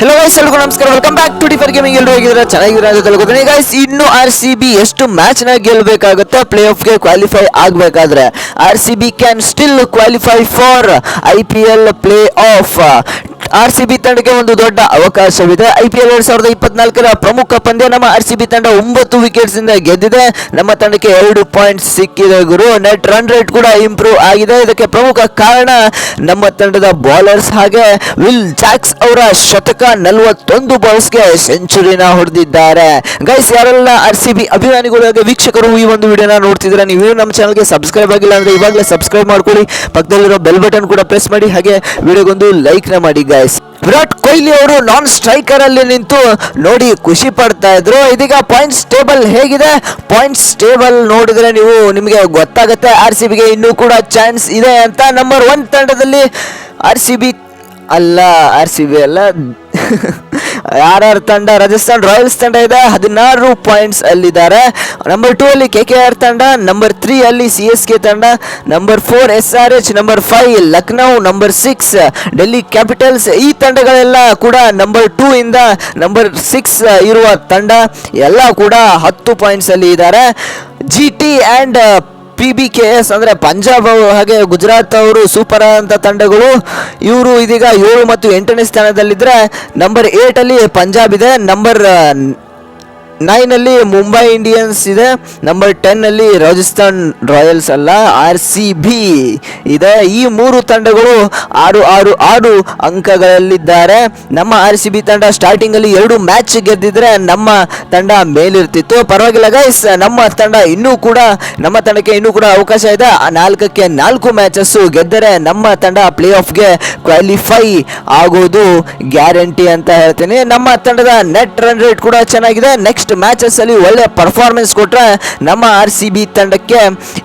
Hello guys ಎಲ್ರಿಗೂ ನಮಸ್ಕಾರ. Welcome back to differ gaming ಎಲ್ಲರೂ ಹೇಗಿದ್ರೆ ಚೆನ್ನಾಗಿರೋ ಅಂತ ತಿಳ್ಕೊತೀನಿ. ಗೈಸ್ ಇನ್ನು ಆರ್ ಸಿ ಬಿ ಎಷ್ಟು ಮ್ಯಾಚ್ನ ಗೆಲ್ಲಬೇಕಾಗುತ್ತೆ ಪ್ಲೇ ಆಫ್ಗೆ ಕ್ವಾಲಿಫೈ ಆಗಬೇಕಾದ್ರೆ R C B can still qualify for I P L play off R C B ತಂಡಕ್ಕೆ ಒಂದು ದೊಡ್ಡ ಅವಕಾಶವಿದೆ. ಐ ಪಿ ಎಲ್ ಎರಡ್ ಸಾವಿರದ ಇಪ್ಪತ್ನಾಲ್ಕರ ಪ್ರಮುಖ ಪಂದ್ಯ ನಮ್ಮ ಆರ್ ಸಿ ಬಿ ತಂಡ ಒಂಬತ್ತು ವಿಕೆಟ್ಸ್ ಇಂದ ಗೆದ್ದಿದೆ. ನಮ್ಮ ತಂಡಕ್ಕೆ ಎರಡು ಪಾಯಿಂಟ್ ಸಿಕ್ಕಿದೆ ಗುರು. ನೆಟ್ ರನ್ ರೇಟ್ ಕೂಡ ಇಂಪ್ರೂವ್ ಆಗಿದೆ. ಇದಕ್ಕೆ ಪ್ರಮುಖ ಕಾರಣ ನಮ್ಮ ತಂಡದ ಬೌಲರ್ಸ್ ಹಾಗೆ ವಿಲ್ ಜಾಕ್ಸ್ ಅವರ ಶತಕ ನಲವತ್ತೊಂದು ಬಾಲ್ಸ್ಗೆ ಸೆಂಚುರಿನ ಹೊಡೆದಿದ್ದಾರೆ. ಗೈಸ್, ಯಾರೆಲ್ಲ ಆರ್ ಸಿ ಬಿ ಅಭಿಮಾನಿಗಳು ವೀಕ್ಷಕರು ಈ ಒಂದು ವಿಡಿಯೋನ ನೋಡ್ತಿದ್ರೆ ನೀವು ನಮ್ಮ ಚಾನಲ್ಗೆ ಸಬ್ಸ್ಕ್ರೈಬ್ ಆಗಿಲ್ಲ ಅಂದ್ರೆ ಇವಾಗಲೇ ಸಬ್ಸ್ಕ್ರೈಬ್ ಮಾಡ್ಕೊಳ್ಳಿ. ಪಕ್ಕದಲ್ಲಿರೋ ಬೆಲ್ ಬಟನ್ ಕೂಡ ಪ್ರೆಸ್ ಮಾಡಿ, ಹಾಗೆ ವಿಡಿಯೋಗೊಂದು ಲೈಕ್ನ ಮಾಡಿ ಗೈಸ್. ವಿರಾಟ್ ಕೊಹ್ಲಿ ಅವರು ನಾನ್ ಸ್ಟ್ರೈಕರ್ ಅಲ್ಲಿ ನಿಂತು ನೋಡಿ ಖುಷಿ ಪಡ್ತಾ ಇದ್ರು. ಇದೀಗ ಪಾಯಿಂಟ್ಸ್ ಟೇಬಲ್ ಹೇಗಿದೆ? ಪಾಯಿಂಟ್ಸ್ ಟೇಬಲ್ ನೋಡಿದ್ರೆ ನೀವು ನಿಮಗೆ ಗೊತ್ತಾಗುತ್ತೆ. ಆರ್ ಸಿ ಬಿಗೆ ಇನ್ನೂ ಕೂಡ ಚಾನ್ಸ್ ಇದೆ ಅಂತ. ನಂಬರ್ ಒನ್ ತಂಡದಲ್ಲಿ ಆರ್ ಸಿ ಬಿ ಅಲ್ಲ ಆರ್ ಸಿ ಬಿ ಅಲ್ಲ. ಯಾರ್ಯಾರ ತಂಡ, ರಾಜಸ್ಥಾನ್ ರಾಯಲ್ಸ್ ತಂಡ ಇದೆ. ಹದಿನಾರು ಪಾಯಿಂಟ್ಸ್ ಅಲ್ಲಿದ್ದಾರೆ. ನಂಬರ್ ಟೂ ಅಲ್ಲಿ ಕೆ ಕೆ ಆರ್ ತಂಡ ನಂಬರ್ ತ್ರೀ ಅಲ್ಲಿ ಸಿ ಎಸ್ ಕೆ ತಂಡ number four S R H number five Lucknow number six Delhi Capitals. ಈ ತಂಡಗಳೆಲ್ಲ ಕೂಡ ನಂಬರ್ ಟೂ ಇಂದ ನಂಬರ್ ಸಿಕ್ಸ್ ಇರುವ ತಂಡ. ಎಲ್ಲ ಕೂಡ ಹತ್ತು ಪಾಯಿಂಟ್ಸ್ ಅಲ್ಲಿ ಇದ್ದಾರೆ. G T and P B K S ಅಂದರೆ ಪಂಜಾಬ್ ಅವರು, ಹಾಗೆ ಗುಜರಾತ್ ಅವರು, ಸೂಪರ್ ಅಂತ ತಂಡಗಳು. ಇವರು ಇದೀಗ ಏಳು ಮತ್ತು ಎಂಟನೇ ಸ್ಥಾನದಲ್ಲಿದ್ದರೆ ನಂಬರ್ ಏಟಲ್ಲಿ ಪಂಜಾಬ್ ಇದೆ. ನಂಬರ್ ನೈನಲ್ಲಿ ಮುಂಬೈ ಇಂಡಿಯನ್ಸ್ ಇದೆ. ನಂಬರ್ ಟೆನ್ನಲ್ಲಿ ರಾಜಸ್ಥಾನ್ ರಾಯಲ್ಸ್ ಅಲ್ಲ. ಆರ್ ಸಿ ಬಿ ಇದೆ. ಈ ಮೂರು ತಂಡಗಳು ಆರು ಆರು ಆರು ಅಂಕಗಳಲ್ಲಿದ್ದಾರೆ. ನಮ್ಮ ಆರ್ ಸಿ ಬಿ ತಂಡ ಸ್ಟಾರ್ಟಿಂಗಲ್ಲಿ ಎರಡು ಮ್ಯಾಚ್ ಗೆದ್ದಿದ್ರೆ ನಮ್ಮ ತಂಡ ಮೇಲಿರ್ತಿತ್ತು. ಪರವಾಗಿಲ್ಲ ಗೈಸ್ ನಮ್ಮ ತಂಡ ಇನ್ನೂ ಕೂಡ, ನಮ್ಮ ತಂಡಕ್ಕೆ ಇನ್ನೂ ಕೂಡ ಅವಕಾಶ ಇದೆ. ಆ ನಾಲ್ಕಕ್ಕೆ ನಾಲ್ಕು ಮ್ಯಾಚಸ್ಸು ಗೆದ್ದರೆ ನಮ್ಮ ತಂಡ ಪ್ಲೇ ಆಫ್ಗೆ ಕ್ವಾಲಿಫೈ ಆಗೋದು ಗ್ಯಾರಂಟಿ ಅಂತ ಹೇಳ್ತೀನಿ. ನಮ್ಮ ತಂಡದ ನೆಟ್ ರನ್ ರೇಟ್ ಕೂಡ ಚೆನ್ನಾಗಿದೆ. ನೆಕ್ಸ್ಟ್ ಮ್ಯಾಚಸ್ ಅಲ್ಲಿ ಒಳ್ಳೆಯ ಪರ್ಫಾರ್ಮೆನ್ಸ್ ಕೊಟ್ಟರೆ ನಮ್ಮ ಆರ್ ಸಿ ಬಿ ತಂಡಕ್ಕೆ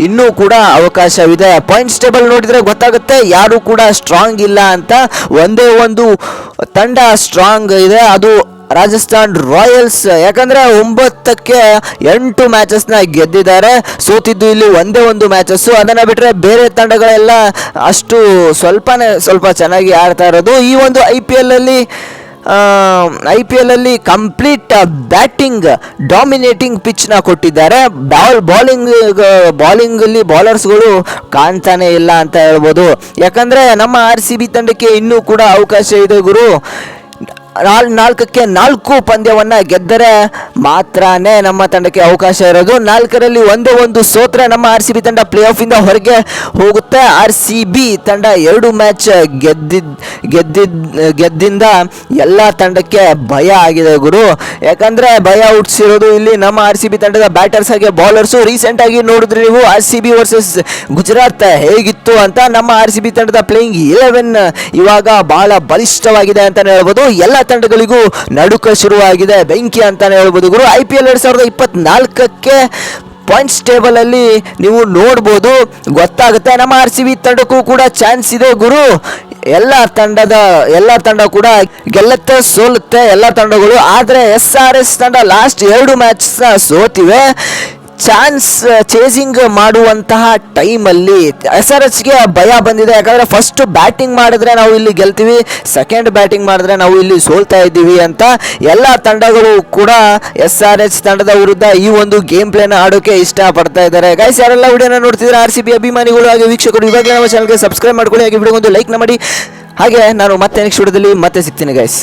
ಇನ್ನೂ ಕೂಡ ಅವಕಾಶವಿದೆ. ಪಾಯಿಂಟ್ಸ್ ಟೇಬಲ್ ನೋಡಿದ್ರೆ ಗೊತ್ತಾಗುತ್ತೆ ಯಾರು ಕೂಡ ಸ್ಟ್ರಾಂಗ್ ಇಲ್ಲ ಅಂತ. ಒಂದೇ ಒಂದು ತಂಡ ಸ್ಟ್ರಾಂಗ್ ಇದೆ. ಅದು ರಾಜಸ್ಥಾನ್ ರಾಯಲ್ಸ್ ಯಾಕಂದ್ರೆ ಒಂಬತ್ತಕ್ಕೆ ಎಂಟು ಮ್ಯಾಚಸ್ನ ಗೆದ್ದಿದ್ದಾರೆ. ಸೋತಿದ್ದು ಇಲ್ಲಿ ಒಂದೇ ಒಂದು ಮ್ಯಾಚಸ್ಸು ಅದನ್ನ ಬಿಟ್ಟರೆ ಬೇರೆ ತಂಡಗಳೆಲ್ಲ ಅಷ್ಟು ಸ್ವಲ್ಪನೇ ಸ್ವಲ್ಪ ಚೆನ್ನಾಗಿ ಆಡ್ತಾ ಇರೋದು. ಈ ಒಂದು ಐ ಪಿ ಎಲ್ ಅಲ್ಲಿ ಐ ಪಿ ಎಲ್ ಅಲ್ಲಿ ಕಂಪ್ಲೀಟ್ ಬ್ಯಾಟಿಂಗ್ ಡಾಮಿನೇಟಿಂಗ್ ಪಿಚ್ನ ಕೊಟ್ಟಿದ್ದಾರೆ. ಬಾಲ್ ಬಾಲಿಂಗ್ ಬಾಲಿಂಗ್ ಅಲ್ಲಿ ಬಾಲರ್ಸ್ಗಳು ಕಾಣ್ತಾನೆ ಇಲ್ಲ ಅಂತ ಹೇಳ್ಬೋದು. ಯಾಕಂದ್ರೆ ನಮ್ಮ ಆರ್ ಸಿ ಬಿ ತಂಡಕ್ಕೆ ಇನ್ನೂ ಕೂಡ ಅವಕಾಶ ಇದೆ ಗುರು. ನಾಲ್, ನಾಲ್ಕಕ್ಕೆ ನಾಲ್ಕು ಪಂದ್ಯವನ್ನ ಗೆದ್ದರೆ ಮಾತ್ರನೇ ನಮ್ಮ ತಂಡಕ್ಕೆ ಅವಕಾಶ ಇರೋದು. ನಾಲ್ಕರಲ್ಲಿ ಒಂದೇ ಒಂದು ಸೋತ್ರ ನಮ್ಮ ಆರ್ ಸಿ ಬಿ ತಂಡ ಪ್ಲೇ ಆಫ್ ಇಂದ ಹೊರಗೆ ಹೋಗುತ್ತೆ. ಆರ್ ಸಿ ಬಿ ತಂಡ ಎರಡು ಮ್ಯಾಚ್ ಗೆದ್ದಿದ್ ಗೆದ್ದಿದ್, ಗೆದ್ದಿಂದ ಎಲ್ಲ ತಂಡಕ್ಕೆ ಭಯ ಆಗಿದೆ ಗುರು. ಯಾಕಂದ್ರೆ ಭಯ ಹುಟ್ಟಿಸಿರೋದು ಇಲ್ಲಿ ನಮ್ಮ ಆರ್ ಸಿ ಬಿ ತಂಡದ ಬ್ಯಾಟರ್ಸ್ ಹಾಗೆ ಬೌಲರ್ಸು. ರೀಸೆಂಟ್ ಆಗಿ ನೋಡಿದ್ರೆ ನೀವು R C B versus Gujarat ಹೇಗಿತ್ತು ಅಂತ ನಮ್ಮ ಆರ್ ಸಿ ಬಿ ತಂಡದ ಪ್ಲೇಯಿಂಗ್ ಇಲೆವೆನ್ ಇವಾಗ ಬಹಳ ಬಲಿಷ್ಠವಾಗಿದೆ ಅಂತಾನೆ ಹೇಳ್ಬೋದು. ಎಲ್ಲ ತಂಡಗಳಿಗೂ ನಡುಕ ಶುರುವಾಗಿದೆ. ಬೆಂಕಿ ಅಂತಾನೆ ಹೇಳ್ಬೋದು ಗುರು. ಐ ಪಿ ಎಲ್ ಎರಡು ಸಾವಿರದ ಇಪ್ಪತ್ನಾಲ್ಕಕ್ಕೆ ಪಾಯಿಂಟ್ಸ್ ಟೇಬಲ್ ಅಲ್ಲಿ ನೀವು ನೋಡ್ಬೋದು. ಗೊತ್ತಾಗುತ್ತೆ. ನಮ್ಮ ಆರ್ ಸಿ ಬಿ ತಂಡಕ್ಕೂ ಕೂಡ ಚಾನ್ಸ್ ಇದೆ ಗುರು. ಎಲ್ಲ ತಂಡದ, ಎಲ್ಲ ತಂಡ ಕೂಡ ಗೆಲ್ಲುತ್ತೆ, ಸೋಲುತ್ತೆ ಎಲ್ಲ ತಂಡಗಳು. ಆದರೆ ಎಸ್ ಆರ್ ಎಸ್ ತಂಡ ಲಾಸ್ಟ್ ಎರಡು ಮ್ಯಾಚ್ನ ಸೋತಿವೆ. ಚಾನ್ಸ್ ಚೇಸಿಂಗ್ ಮಾಡುವಂತಹ ಟೈಮಲ್ಲಿ ಎಸ್ ಆರ್ ಎಚ್ಗೆ ಭಯ ಬಂದಿದೆ. ಯಾಕಂದರೆ ಫಸ್ಟ್ ಬ್ಯಾಟಿಂಗ್ ಮಾಡಿದ್ರೆ ನಾವು ಇಲ್ಲಿ ಗೆಲ್ತೀವಿ ಸೆಕೆಂಡ್ ಬ್ಯಾಟಿಂಗ್ ಮಾಡಿದ್ರೆ ನಾವು ಇಲ್ಲಿ ಸೋಲ್ತಾ ಇದ್ದೀವಿ ಅಂತ ಎಲ್ಲ ತಂಡಗಳು ಕೂಡ ಎಸ್ ಆರ್ ಎಚ್ ತಂಡದ ವಿರುದ್ಧ ಈ ಒಂದು ಗೇಮ್ ಪ್ಲೇನ ಆಡೋಕೆ ಇಷ್ಟಪಡ್ತಾ ಇದ್ದಾರೆ. ಗೈಸ್ ಯಾರೆಲ್ಲ ವಿಡಿಯೋನ ನೋಡ್ತಿದ್ರೆ ಆರ್ ಸಿ ಬಿ ಅಭಿಮಾನಿಗಳು ಹಾಗೆ ವೀಕ್ಷಕರು, ಇವಾಗಲೇ ನಮ್ಮ ಚಾನಲ್ಗೆ ಸಬ್ಸ್ಕ್ರೈಬ್ ಮಾಡ್ಕೊಳ್ಳಿ, ಹಾಗೆ ವಿಡಿಯೋ ಒಂದು ಲೈಕ್ ಮಾಡಿ. ಹಾಗೆ ನಾನು ಮತ್ತೆ ನೆಕ್ಸ್ಟ್ ವಿಡಿಯೋದಲ್ಲಿ ಮತ್ತೆ ಸಿಗ್ತೀನಿ ಗೈಸ್